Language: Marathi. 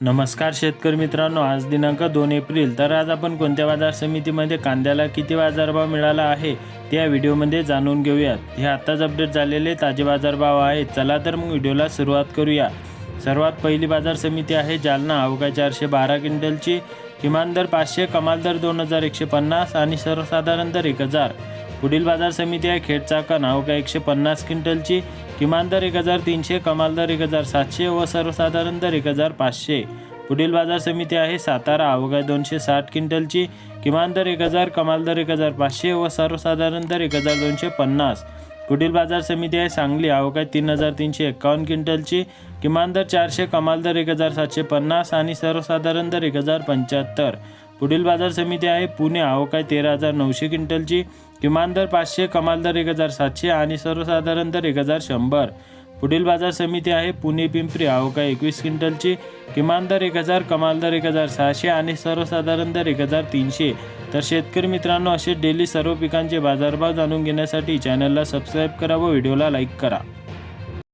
नमस्कार शेतकरी मित्रांनो आज दिनांक दोन एप्रिल. तर आज आपण कोणत्या बाजार समितीमध्ये कांद्याला किती बाजारभाव मिळाला आहे ते या व्हिडिओमध्ये जाणून घेऊयात. हे आत्ताच अपडेट झालेले ताजे बाजारभाव आहेत. चला तर मग व्हिडिओला सुरुवात करूया. सर्वात पहिली बाजार समिती आहे जालना. अवघा चारशे बारा क्विंटलची किमान दर पाचशे कमाल दर दोन हजार एकशे पन्नास आणि सर्वसाधारण दर एक हजार. पुढील बाजार समिती आहे. खेडचा चाकण एकशे पन्नास क्विंटलची. किमान दर एक हजार तीनशे कमाल दर एक हजार सातशे व सर्वसाधारण दर एक हजार पाचशे. पुढील बाजार समिती आहे सातारा अवघा दोनशे साठ क्विंटलची. किमान दर एक हजार कमाल दर एक हजार पाचशे व सर्वसाधारण दर एक हजार दोनशे पन्नास. पुढील बाजार समिती आहे सांगली अवघा तीन हजार तीनशे एक्कावन्न क्विंटलची. किमान दर चारशे कमाल दर एक हजार सातशे पन्नास आणि सर्वसाधारण दर एक हजार पंच्याहत्तर. पुढील बाजार समिती आहे. पुणे अवकाय तेरा हजार नऊशे क्विंटलची. किमान दर पाचशे कमाल दर एक हजार सातशे आणि सर्वसाधारण दर एक हजार शंभर. पुढील बाजार समिती आहे. पुणे पिंपरी अवकाय एकवीस क्विंटलची. किमान दर एक हजार कमाल दर एक हजार सहाशे आणि सर्वसाधारण दर एक हजार तीनशे. तर शेतकरी मित्रांनो असे डेली सर्व पिकांचे बाजारभाव जाणून घेण्यासाठी चॅनलला सबस्क्राईब करा व व्हिडिओला लाईक करा.